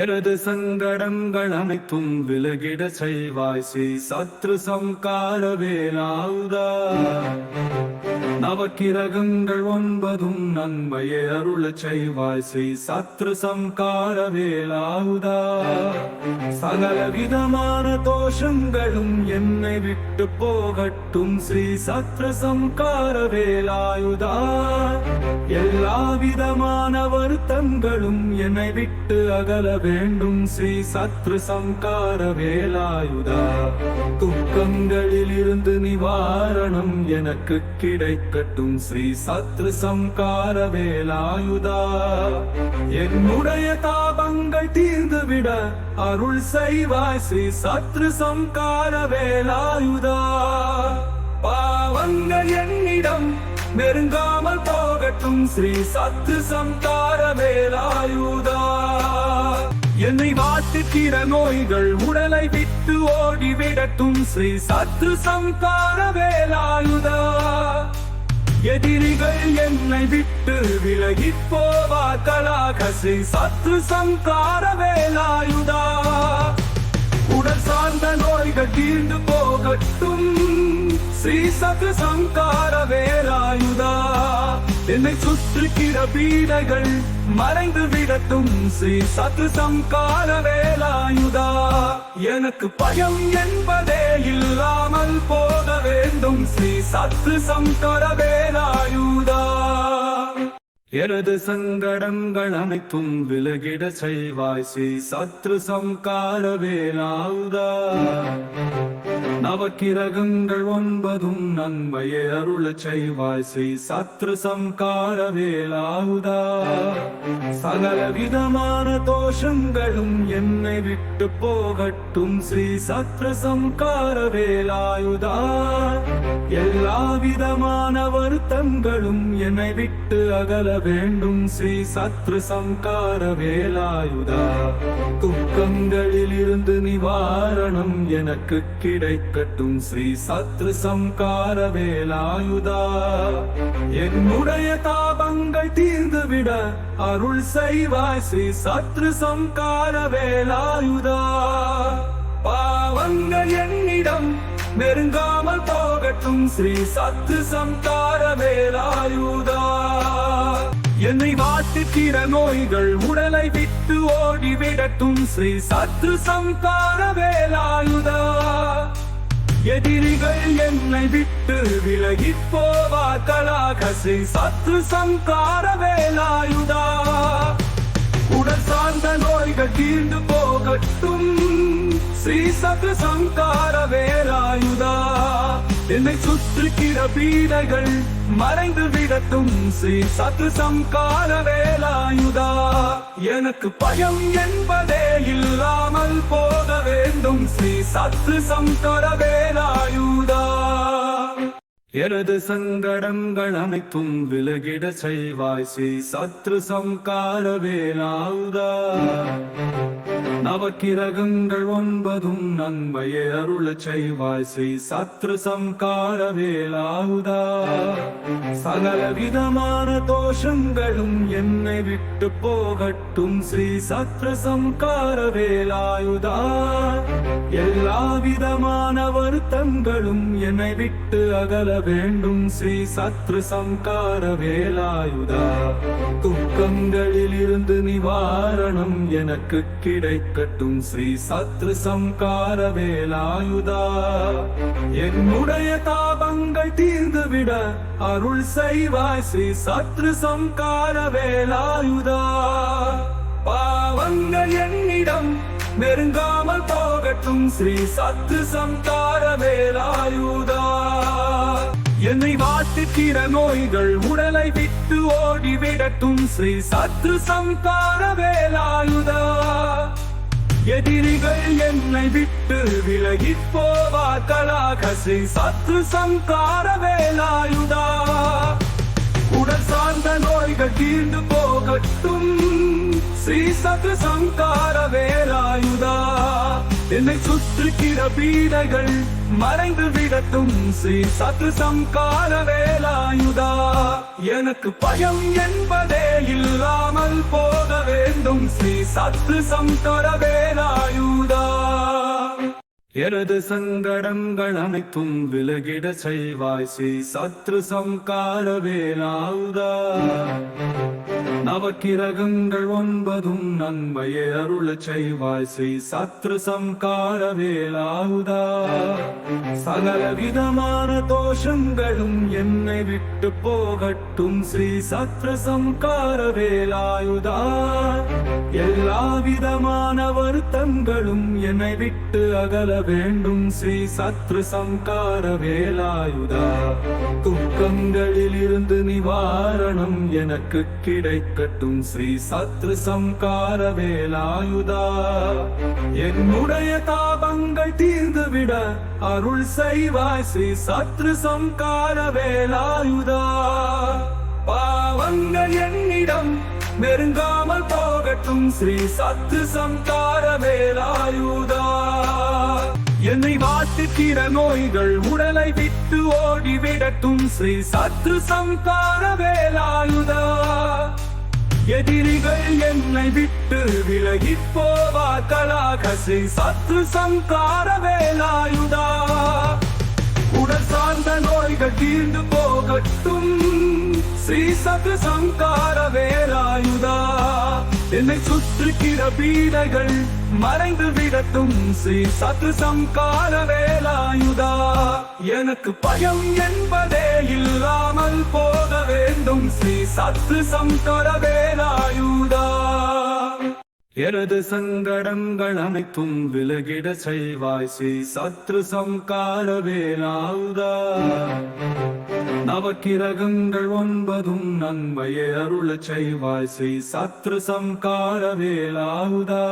எனது சங்கடங்கள் அனைத்தும் விலகிட செய்வாய். ஸ்ரீ சத்ரு சம்கார வேலாவுதா நவக்கிரகங்கள் ஒன்பதும் நன்மையை அருளச் செய்வாய். ஸ்ரீ சத்ரு சம்கார வேலாயுதா சகல விதமான தோஷங்களும் என்னை விட்டு போகட்டும். ஸ்ரீ சத்ரு சம்கார வேலாயுதா எல்லா விதமான வருத்தங்களும் என்னை விட்டு அகல வேண்டும். ஸ்ரீ சத்ரு சம்கார வேலாயுதா துக்கங்களில் இருந்து நிவாரணம் எனக்கு கிடைக்கட்டும் ஸ்ரீ சத்ரு சம்கார வேலாயுதா. என்னுடைய தாபங்கள் தீர்ந்துவிட அருள் செய்வாய் ஸ்ரீ சத்ரு சம்கார வேலாயுதா. பாவங்கள் என்னிடம் நெருங்காமல் போகட்டும் ஸ்ரீ சத்ரு சம்கார வேலாயுதா. என்னை வாட்டுக்கிற நோய்கள் உடலை விட்டு ஓடிவிடட்டும் ஸ்ரீ சத்ரு சம்கார வேலாயுதா. எதிரிகள் என்னை விட்டு விலகி போவா கலாகசி சத்து சங்கார வேலாயுதா? உடல் சார்ந்த நோய்கள் தீர்ந்து போகட்டும் ஸ்ரீ சத்து சங்கார வேலாயுதா? என்னை சுற்றுகிற பீடைகள் மறைந்து விடட்டும் ஸ்ரீ சத்து சங்கார வேலாயுதா? எனக்கு பயம் என்பதே இல்லை. வேண்டும் ஸ்ரீ சத்து சங்கர வேலாயுதா எனது சங்கடங்கள் அனைத்தும் விலகிட செய்வாய் ஸ்ரீ சத்ரு சம்கார வேலாயுதா. நவக்கிரகங்கள் ஒன்பதும் நன்மையை அருள செய்வாய் ஸ்ரீ சத்ரு சம்கார வேலாவுதா சகல விதமான தோஷங்களும் என்னை விட்டு போகட்டும் ஸ்ரீ. சத்ரு சம்கார வேலாயுதா. எல்லா விதமான வருத்தங்களும் என்னை விட்டு அகல வேண்டும். ஸ்ரீ சத்ரு சங்கார வேலாயுதா. துக்கங்களில் இருந்து நிவாரணம் எனக்கு கிடைக்கட்டும். ஸ்ரீ சத்ரு சங்கார வேலாயுதா. என்னுடைய தாபங்கள் தீர்ந்துவிட அருள் செய்வாய். ஸ்ரீ சத்ரு சங்கார வேலாயுதா. பாவங்கள் என்னிடம் நெருங்காம போகட்டும் ஸ்ரீ சத்து சம்கார வேலாயுதா. என்னை வாட்டுக்கிற நோய்கள் உடலை விட்டு ஓடிவிடட்டும் ஸ்ரீ சத்து சம்கார வேலாயுதா. எதிரிகள் என்னை விட்டு விலகி போவார்களாக ஸ்ரீ சத்து சம்கார வேலாயுதா. உடல் சார்ந்த நோய்கள் தீர்ந்து போகட்டும் ஸ்ரீ சத்து சங்கார வேலாயுதா. என்னை சுற்றுகிற பீடைகள் மறைந்து விடட்டும். ஸ்ரீ சத்து சம்கார வேலாயுதா. எனக்கு பயம் என்பதே இல்லாமல் போக வேண்டும். ஸ்ரீ சத்து சம்கார வேலாயுதா. எனது சங்கடங்கள் அனைத்தும் விலகிட செய்வாய். ஸ்ரீ சத்ரு சம்கார வேலாயுதா. நவக்கிரகங்கள் ஒன்பதும் நன்மையை அருளச் செய்வாய். ஸ்ரீ சத்ரு சம்கார வேலாவுதா சகல விதமான தோஷங்களும் என்னை விட்டு போகட்டும். ஸ்ரீ சத்ரு சம்கார வேலாயுதா. எல்லா விதமான வருத்தங்களும் என்னை விட்டு அகல வேண்டும். ஸ்ரீ சத்ரு சம்கார வேலாயுதா. துக்கங்களில் இருந்து நிவாரணம் எனக்கு கிடைக்கட்டும். ஸ்ரீ சத்ரு சம்கார வேலாயுதா. என்னுடைய தாபங்கள் தீர்ந்துவிட அருள் செய்வாய். ஸ்ரீ சத்ரு சம்கார வேலாயுதா. பாவங்கள் என்னிடம் நெருங்காமல் போகட்டும் ஸ்ரீ சத்து சம்கார வேலாயுதா. என்னை வாட்டுக்கிற நோய்கள் உடலை விட்டு ஓடிவிடட்டும் ஸ்ரீ சத்து சம்கார வேலாயுதா. எதிரிகள் என்னை விட்டு விலகி போவார்களாக ஸ்ரீ சத்து சம்கார வேலாயுதா. உடல் சார்ந்த நோய்கள் தீர்ந்து போகட்டும். ஸ்ரீ சத்ர சங்கார வேலாயுதா. என்னை சுற்றுக்கிற பீடைகள் மறைந்து விடட்டும். ஸ்ரீ சத்ரு சங்கார வேலாயுதா. எனக்கு பயம் என்பதே இல்லாமல் போக வேண்டும். ஸ்ரீ சத்ரு சம்கார வேலாயுதா. எனது சங்கடங்கள் அனைத்தும் விலகிட செய்வாய். ஸ்ரீ சத்ரு சம்கார வேலாயுதா. அவக்கிரகங்கள் ஒன்பதும் நன்மையை அருளச் செய்வாய். ஸ்ரீ சத்ரு சம்கார வேலாயுதா சகல விதமான தோஷங்களும் என்னை விட்டு போகட்டும். ஸ்ரீ சத்ரு சம்கார வேலாயுதா எல்லா விதமான வருத்தங்களும் என்னை விட்டு அகல வேண்டும். ஸ்ரீ சத்ரு சம்கார வேலாயுதா துக்கங்களில் இருந்து நிவாரணம் எனக்கு கிடைத்த கிடைக்கட்டும் ஸ்ரீ சத்ரு சம்கார வேலாயுதா. என்னுடைய தாபங்கள் தீர்ந்துவிட அருள் செய்வாய் ஸ்ரீ சத்ரு சம்கார வேலாயுதா. பாவங்கள் என்னிடம் நெருங்காமல் போகட்டும் ஸ்ரீ சத்து சம்கார வேலாயுதா. என்னை வாட்டுக்கிற நோய்கள் உடலை விட்டு ஓடிவிடட்டும் ஸ்ரீ சத்து சம்கார வேலாயுதா. எதிரிகள் என்னை விட்டு விலகி போவார்களாக ஸ்ரீ சத்து சங்கார வேலாயுதா? உடல் சார்ந்த நோய்கள் தீர்ந்து போகட்டும் ஸ்ரீ சத்து சங்கார வேலாயுதா? என்னை சுற்றுக்கிற பீடைகள் மறைந்து விடட்டும் ஸ்ரீ சத்து சங்கார வேலாயுதா? எனக்கு பயம் என்பதே இல்லை. வேண்டும் ஸ்ரீ சத்து சங்கார வேலாயுதா எனது சங்கடங்கள் அனைத்தும் விலகிட செய்வாய். ஸ்ரீ சத்ரு சம்கார வேலாவுதா நவக்கிரகங்கள் ஒன்பதும் நன்மையை அருள செய்வாய். ஸ்ரீ சத்ரு சம்கார வேலாவுதா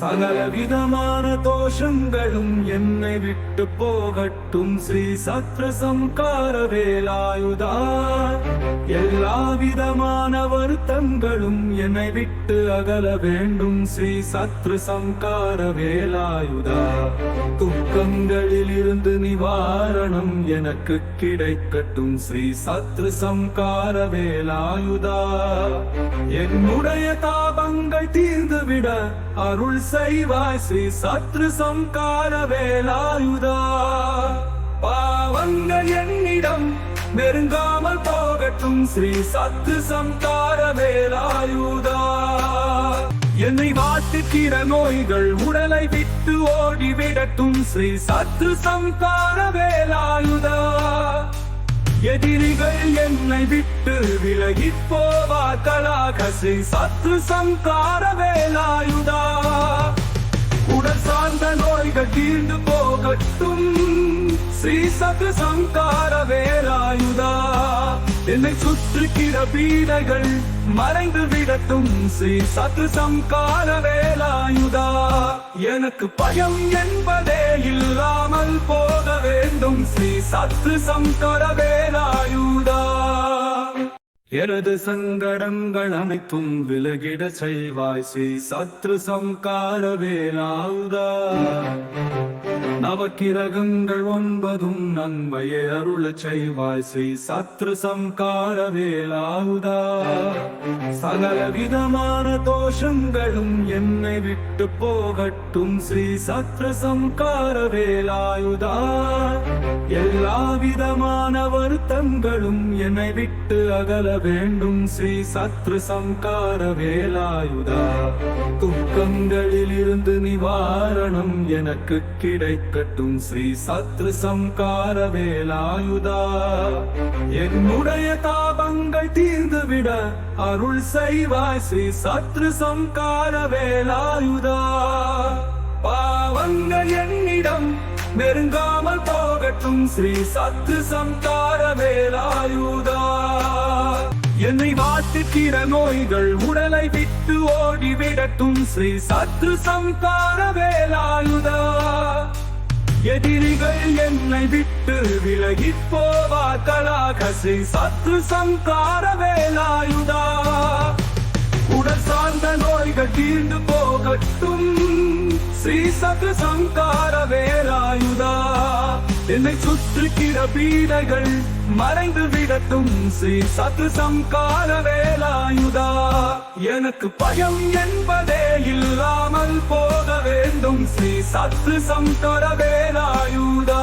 சகல விதமான தோஷங்களும் என்னை விட்டு போகட்டும். ஸ்ரீ சத்ரு சம்கார வேலாயுதா. எல்லா விதமான வருத்தங்களும் என்னை விட்டு அகல வேண்டும். ஸ்ரீ சத்ரு சங்கார வேலாயுதா. துக்கங்களில் இருந்து நிவாரணம் எனக்கு கிடைக்கட்டும். ஸ்ரீ சத்ரு சங்கார வேலாயுதா. என்னுடைய தாபங்கள் தீர்ந்துவிட அருள் செய்வாய். ஸ்ரீ சத்ரு சங்கார வேலாயுதா. பாவங்கள் என்னிடம் நெருங்காமல் போகட்டும் ஸ்ரீ சத்து சம்கார வேலாயுதா. என்னை வாட்டுக்கிற நோய்கள் உடலை விட்டு ஓடிவிடட்டும் ஸ்ரீ சத்து சம்கார வேலாயுதா. எதிரிகள் என்னை விட்டு விலகி போவார்களாக ஸ்ரீ சத்து சம்கார வேலாயுதா. உடல் சார்ந்த நோய்கள் தீர்ந்து போகட்டும். ஸ்ரீ சத்ர சங்கார வேலாயுதா. என்னை சுற்றுகிற பீடைகள் மறைந்து விடட்டும். ஸ்ரீ சத்ரு சம்கார வேலாயுதா. எனக்கு பயம் என்பதே இல்லாமல் போக வேண்டும். ஸ்ரீ சத்ரு சம்கார வேலாயுதா. எனது சங்கடங்கள் அனைத்தும் விலகிட செய்வாய். ஸ்ரீ சத்ரு சம்கார வேலாயுதா. நவக்கிரகங்கள். ஒன்பதும் நன்மையை அருளச் செய்வாய். ஸ்ரீ சத்ரு சம்கார வேலாவுதா சகல விதமான தோஷங்களும் என்னை விட்டு போகட்டும். ஸ்ரீ சத்ரு சம்கார வேலாயுதா. எல்லா விதமான வருத்தங்களும் என்னை விட்டு அகல வேண்டும். ஸ்ரீ சத்ரு சம்கார வேலாயுதா. துக்கங்களில் இருந்து நிவாரணம் எனக்கு கிடைக்கட்டும். ஸ்ரீ சத்ரு சம்கார வேலாயுதா. என்னுடைய தாபங்கள் தீர்ந்துவிட அருள் செய்வாய். ஸ்ரீ சத்ரு சம்கார வேலாயுதா. பாவங்கள் என்னிடம் நெருங்காமல் போகட்டும் ஸ்ரீ சத்து சம்கார வேலாயுதா. என்னை வாட்டுக்கிற நோய்கள் உடலை விட்டு ஓடிவிடட்டும் ஸ்ரீ சத்து சம்கார வேலாயுதா. எதிரிகள் என்னை விட்டு விலகி போவார்களாக ஸ்ரீ சத்து சம்கார வேலாயுதா. உடல் சார்ந்த நோய்கள் தீர்ந்து போகட்டும். ஸ்ரீ ஸ்ரீ சத்ரு சங்கார வேலாயுதா என்னை சுற்றுகிற பீடைகள் மறைந்து விடட்டும் ஸ்ரீ சத்ரு சங்கார வேலாயுதா எனக்கு பயம் என்பதே இல்லாமல் போக வேண்டும் ஸ்ரீ சத்ரு சங்கர வேலாயுதா